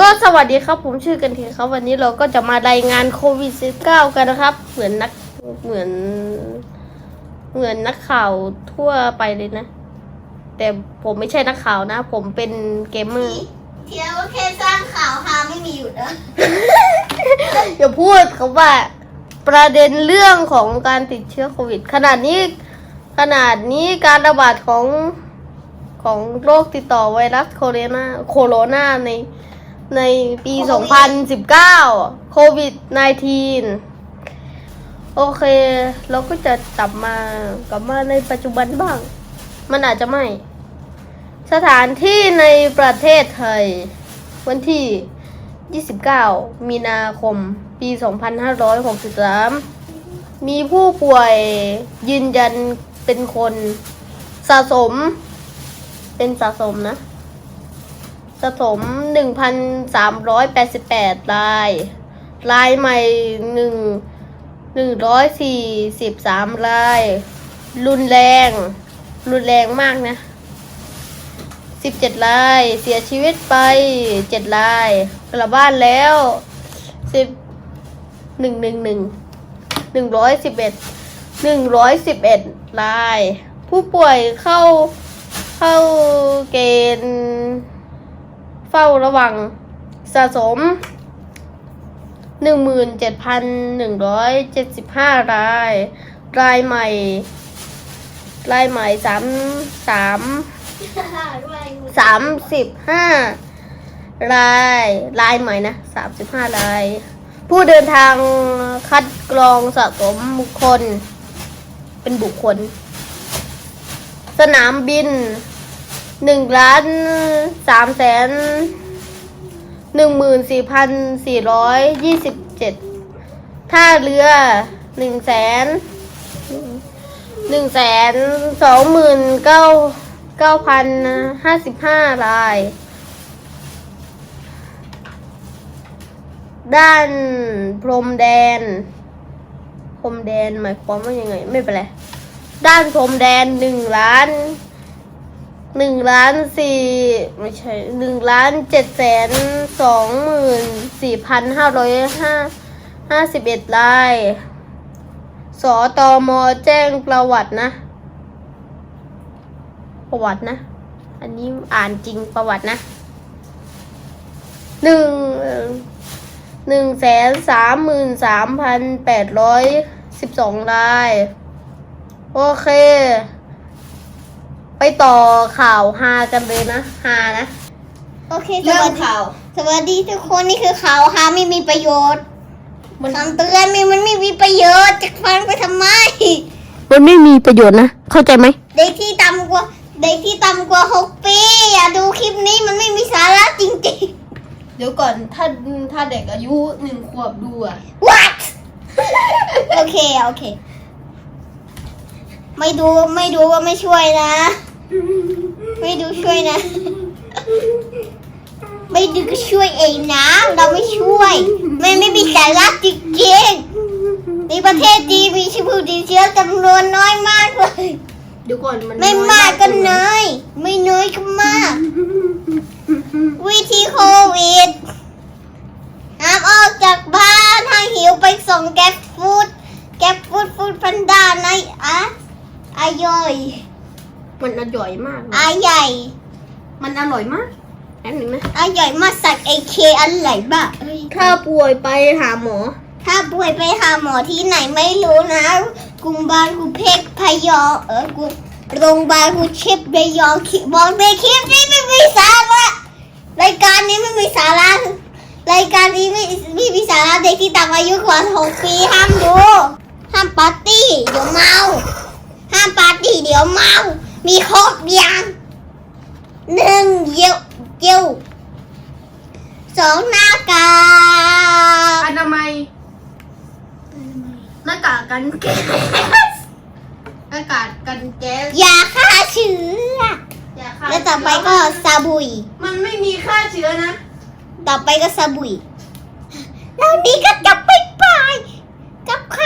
ก็สวัสดีครับผมชื่อกันทีครับ วันนี้เราก็จะมารายงานโควิด -19 กันนะครับ เหมือนนักเหมือน เหมือนนักข่าวทั่วไปเลยนะ แต่ผมไม่ใช่นักข่าวนะ ผมเป็นเกมเมอร์เทียวแค่สร้างข่าวฮาไม่มีอยู่นะอย่าพูดคำว่าประเด็นเรื่องของการติดเชื้อโควิด ขนาดนี้ขนาดนี้การระบาดของของโรคติดต่อไวรัสโคโรนาโคโรนาใน ในปี 2019 โควิด -19 โอเค เราก็จะกลับมากลับมาในปัจจุบันบ้าง มันอาจจะไม่ สถานที่ในประเทศไทย วันที่ 29 มีนาคม ปี 2563 มีผู้ป่วยยืนยันเป็นคนสะสม เป็นสะสมนะ สะสม 1,388รายรายใหม่ 1 143ราย รุนแรง รุนแรงมากนะ 17ราย เสียชีวิตไป7ราย กลับบ้านแล้ว 10 1 1 1 111 111ราย ผู้ป่วยเข้าเข้าเกณฑ์ ฝ้าระวังสะสม 17,175 ราย รายใหม่ รายใหม่สามสามสามสิบห้ารายรายใหม่นะสามสิบห้าราย ผู้เดินทางคัดกรองสะสมบุคคล เป็นบุคคล สนามบิน หนึ่งล้านสามแสนหนึ่งหมื่นสี่พันสี่ร้อยยี่สิบเจ็ดท่าเรือหนึ่งแสนหนึ่งแสนสองหมื่นเก้าเก้าพันห้าสิบห้าราย ด้านพรมแดน พรมแดนหมายความว่ายังไง ไม่เป็นไร ด้านพรมแดนหนึ่งล้าน หนึ่งล้านสี่ไม่ใช่หนึ่งล้านเจ็ดแสนสองหมื่นสี่พันห้าร้อยห้าห้าสิบเอ็ดรายสตมแจ้งประวัตินะ ประวัตินะ อันนี้อ่านจริงประวัตินะหนึ่งหนึ่งแสนสามหมื่นสามพันแปดร้อยสิบสองราย โอเค ไปต่อข่าวฮากันเลยนะฮานะ โอเคสเรื่อวังสดีข่าว สวัสดีทุกคนนี่คือข่าวฮาไม่มีประโยชน์มัน คำเตือนมีมันไม่มีประโยชน์จะฟังไปทำไม มันไม่มีประโยชน์นะ เข้าใจไหม เด็กที่ต่ำกว่า เด็กที่ต่ำกว่าหกปีอย่าดูคลิปนี้มันไม่มีสาระจริงเดี๋ยวก่อนถ้าถ้าเด็กอายุหนึ่งขวบดูอะๆ what โอเค โอเค ไม่ดูไม่ดูว่าไม่ช่วยนะ ไม่ดูช่วยนะ ไม่ดูก็ช่วยเองนะ เราไม่ช่วยมันไม่มีสาระจริงๆในประเทศจีนมีผู้ติดเชื้อจำนวนน้อยมากเลยเดี๋ยวก่อนมันไม่น้อยมากก็ใช่ไหมน้อยไม่น้อยก็มาก วิธีโควิดห้ามออกจากบ้านถ้าหิวไปส่งแก๊ปฟูดแก๊ปฟูดฟูดพันดาในอะอายอยมันอร่อยมากนะอาใหญ่มันอร่อยมากแป๊บนึงนะอาใหญ่มาสักไอเคอะไรบ้าเอ้ยถ้าป่วยไปหาหมอ ถ้าป่วยไปหาหมอที่ไหนไม่รู้นะกรุงบาลกูเพกพยองเออกูโรงพยาบาลกูเชฟเบยองคิบอกในคลิปนี้ไม่มีสาระรายการนี้ไม่มีสาระรายการนี้ไม่ไม่มีสาระเด็กที่ต่ำอายุกว่าหกปีห้ามดูห้ามปาร์ตี้เดี๋ยวเมาห้ามปาร์ตี้ เดี๋ยวเมา มีครบยังหนึ่งเยี่ยวเยี่ยวสองหน้ากากอนามัยหน้ากากกันแก๊สหน้ากากกันแก๊สยาฆ่าเชื้ออย่าฆ่าแล้วต่อไปก็ซาบุย มันไม่มีค่าเชื้อนะ ต่อไปก็ซาบุยแล้วนี่ก็จะไปไปกับข่าวห้าไม่มีหยุดได้สาระ